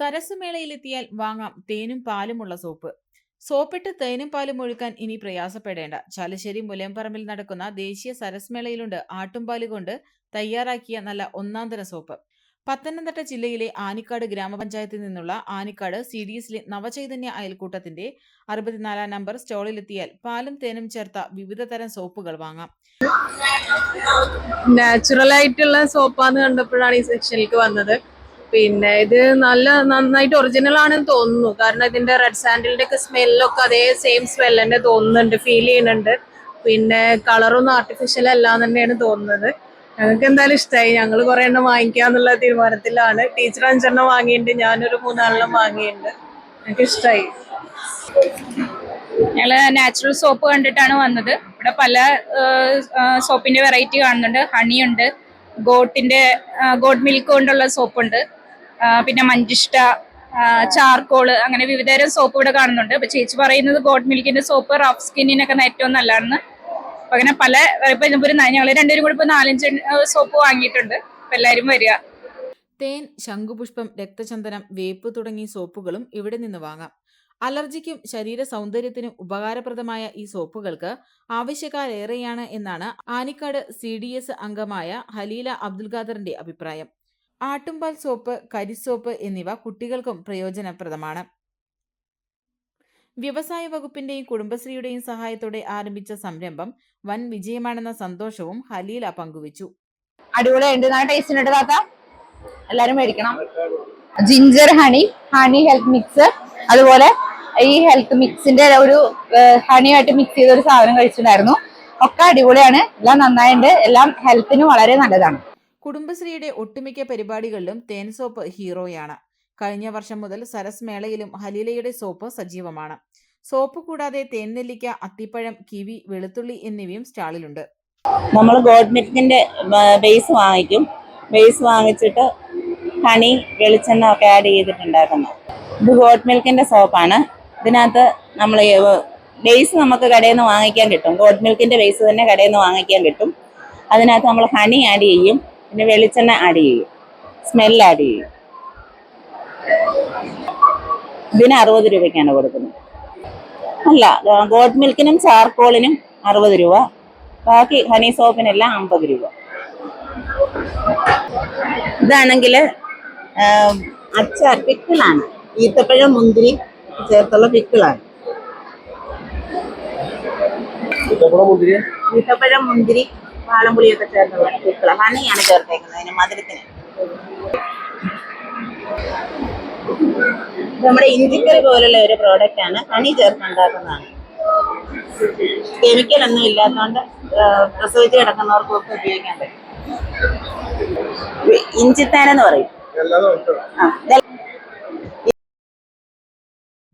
സരസ്സുമേളയിലെത്തിയാൽ വാങ്ങാം തേനും പാലുമുള്ള സോപ്പ്. സോപ്പിട്ട് തേനും പാലും ഒഴുക്കാൻ ഇനി പ്രയാസപ്പെടേണ്ട. ചാലശ്ശേരി മുലയംപറമ്പിൽ നടക്കുന്ന ദേശീയ സരസ്മേളയിലുണ്ട് ആട്ടുംപാൽ കൊണ്ട് തയ്യാറാക്കിയ നല്ല ഒന്നാന്തര സോപ്പ്. പത്തനംതിട്ട ജില്ലയിലെ ആനിക്കാട് ഗ്രാമപഞ്ചായത്തിൽ നിന്നുള്ള ആനിക്കാട് സി ഡി എസിലെ നവചൈതന്യ അയൽക്കൂട്ടത്തിന്റെ അറുപത്തിനാലാം നമ്പർ സ്റ്റോളിലെത്തിയാൽ പാലും തേനും ചേർത്ത വിവിധ തരം സോപ്പുകൾ വാങ്ങാം. നാച്ചുറൽ ആയിട്ടുള്ള സോപ്പാന്ന് കണ്ടപ്പോഴാണ് ഈ സെക്ഷനിലേക്ക് വന്നത്. പിന്നെ ഇത് നല്ല നന്നായിട്ട് ഒറിജിനൽ ആണെന്ന് തോന്നുന്നു. കാരണം ഇതിന്റെ റെഡ് സാൻഡിലിന്റെ ഒക്കെ സ്മെല്ലൊക്കെ അതേ സെയിം സ്മെൽ തന്നെ തോന്നുന്നുണ്ട് ഫീൽ ചെയ്യുന്നുണ്ട്. പിന്നെ കളറൊന്നും ആർട്ടിഫിഷ്യൽ അല്ല തന്നെയാണ് തോന്നുന്നത്. ഞങ്ങൾക്ക് എന്തായാലും ഇഷ്ടമായി ഞങ്ങൾ കുറെ എണ്ണം വാങ്ങിക്കാന്നുള്ള തീരുമാനത്തിലാണ്. ടീച്ചർ അഞ്ചെണ്ണം വാങ്ങിയിട്ടുണ്ട് ഞാനൊരു മൂന്നാലെണ്ണം വാങ്ങിയിട്ടുണ്ട്. ഞങ്ങൾക്ക് ഇഷ്ടമായി ഞങ്ങൾ നാച്ചുറൽ സോപ്പ് കണ്ടിട്ടാണ് വന്നത്. ഇവിടെ പല സോപ്പിന്റെ വെറൈറ്റി കാണുന്നുണ്ട്. ഹണിയുണ്ട് ഗോട്ടിന്റെ ഗോഡ് മിൽക്ക് കൊണ്ടുള്ള സോപ്പ് ഉണ്ട്. പിന്നെ മഞ്ചിഷ്ട ചാർക്കോൾ അങ്ങനെ വിവിധതരം സോപ്പ് ഇവിടെ കാണുന്നുണ്ട്. അപ്പൊ ചേച്ചി പറയുന്നത് ഗോഡ് മിൽക്കിന്റെ സോപ്പ് റഫ് സ്കിന്നിനൊക്കെ ഏറ്റവും നല്ലതാണെന്ന്. അപ്പൊ അങ്ങനെ പല ഇപ്പൊ ഒരു ഞങ്ങൾ രണ്ടുപേരും കൂടി ഇപ്പൊ നാലഞ്ച് സോപ്പ് വാങ്ങിയിട്ടുണ്ട്. അപ്പൊ എല്ലാരും വരിക. തേൻ ശംഖുപുഷ്പം രക്തചന്ദനം വേപ്പ് തുടങ്ങിയ സോപ്പുകളും ഇവിടെ നിന്ന് വാങ്ങാം. അലർജിക്കും ശരീര സൗന്ദര്യത്തിനും ഉപകാരപ്രദമായ ഈ സോപ്പുകൾക്ക് ആവശ്യക്കാരേറെയാണ് എന്നാണ് ആനിക്കാട് സി ഡി എസ് അംഗമായ ഹലീല അബ്ദുൽ ഖാദറിന്റെ അഭിപ്രായം. ആട്ടുംപാൽ സോപ്പ് കരിസോപ്പ് എന്നിവ കുട്ടികൾക്കും പ്രയോജനപ്രദമാണ്. വ്യവസായ വകുപ്പിന്റെയും കുടുംബശ്രീയുടെയും സഹായത്തോടെ ആരംഭിച്ച സംരംഭം വൻ വിജയമാണെന്ന സന്തോഷവും ഹലീല പങ്കുവച്ചു. Ginger honey honey health mix അതുപോലെ ഈ ഹെൽത്ത് മിക്സിന്റെ ഒരു ഹണിയായിട്ട് മിക്സ് ചെയ്ത ഒരു സാധനം കഴിച്ചിട്ടുണ്ടായിരുന്നു. ഒക്കെ അടിപൊളിയാണ്. എല്ലാം നന്നായിട്ടുണ്ട് എല്ലാം ഹെൽത്തിന് വളരെ നല്ലതാണ്. കുടുംബശ്രീയുടെ ഒട്ടുമിക്ക പരിപാടികളിലും തേൻ സോപ്പ് ഹീറോയാണ്. കഴിഞ്ഞ വർഷം മുതൽ സരസ് മേളയിലും ഹലീലയുടെ സോപ്പ് സജീവമാണ്. സോപ്പ് കൂടാതെ തേൻ നെല്ലിക്ക അത്തിപ്പഴം കിവി വെളുത്തുള്ളി എന്നിവയും സ്റ്റാളിലുണ്ട്. നമ്മൾ ഗോഡ് മിൽക്കിന്റെ ബേസ് വാങ്ങിക്കും. ബേസ് വാങ്ങിച്ചിട്ട് ഹണി വെളിച്ചെണ്ണ ഒക്കെ ആഡ് ചെയ്തിട്ടുണ്ടാക്കുന്നത് ഇത് ഗോഡ് മിൽക്കിന്റെ സോപ്പാണ്. ഇതിനകത്ത് നമ്മൾ ബേസ് നമുക്ക് കടയിൽ നിന്ന് വാങ്ങിക്കാൻ കിട്ടും. ഗോഡ് മിൽക്കിന്റെ ബേസ് തന്നെ കടയിൽ നിന്ന് വാങ്ങിക്കാൻ കിട്ടും. അതിനകത്ത് നമ്മൾ ഹണി ആഡ് ചെയ്യും. പിന്നെ വെളിച്ചെണ്ണ ആഡ് ചെയ്യും. സ്മെൽ ആഡ് ചെയ്യും. ഇതിന് അറുപത് രൂപയ്ക്കാണ് കൊടുക്കുന്നത്. അല്ല ഗോഡ് മിൽക്കിനും ചാർക്കോളിനും അറുപത് രൂപ. ബാക്കി ഹണി സോപ്പിനെല്ലാം അമ്പത് രൂപ. ഇതാണെങ്കിൽ അച്ചാർ പിക്കിളാണ് ഈത്തപ്പഴം മുന്തിരി ചേർത്തുള്ള പിക്കിളാണ് ഈത്തപ്പഴം മുന്തിരി വാളംപുളിയൊക്കെ ചേർത്തുള്ള പൂക്കള. ഹണിയാണ് ചേർത്തേക്കുന്നത് അതിന് മധുരത്തിന്. നമ്മുടെ ഇഞ്ചിക്കറി പോലുള്ള ഒരു പ്രോഡക്റ്റ് ആണ് ഹണി ചേർത്തുണ്ടാക്കുന്നതാണ് കെമിക്കൽ ഒന്നും ഇല്ലാത്തതുകൊണ്ട് പ്രസവിച്ച് കിടക്കുന്നവർക്കൊക്കെ ഉപയോഗിക്കാൻ പറ്റും. ഇഞ്ചിത്താനെന്ന് പറയും. ആ,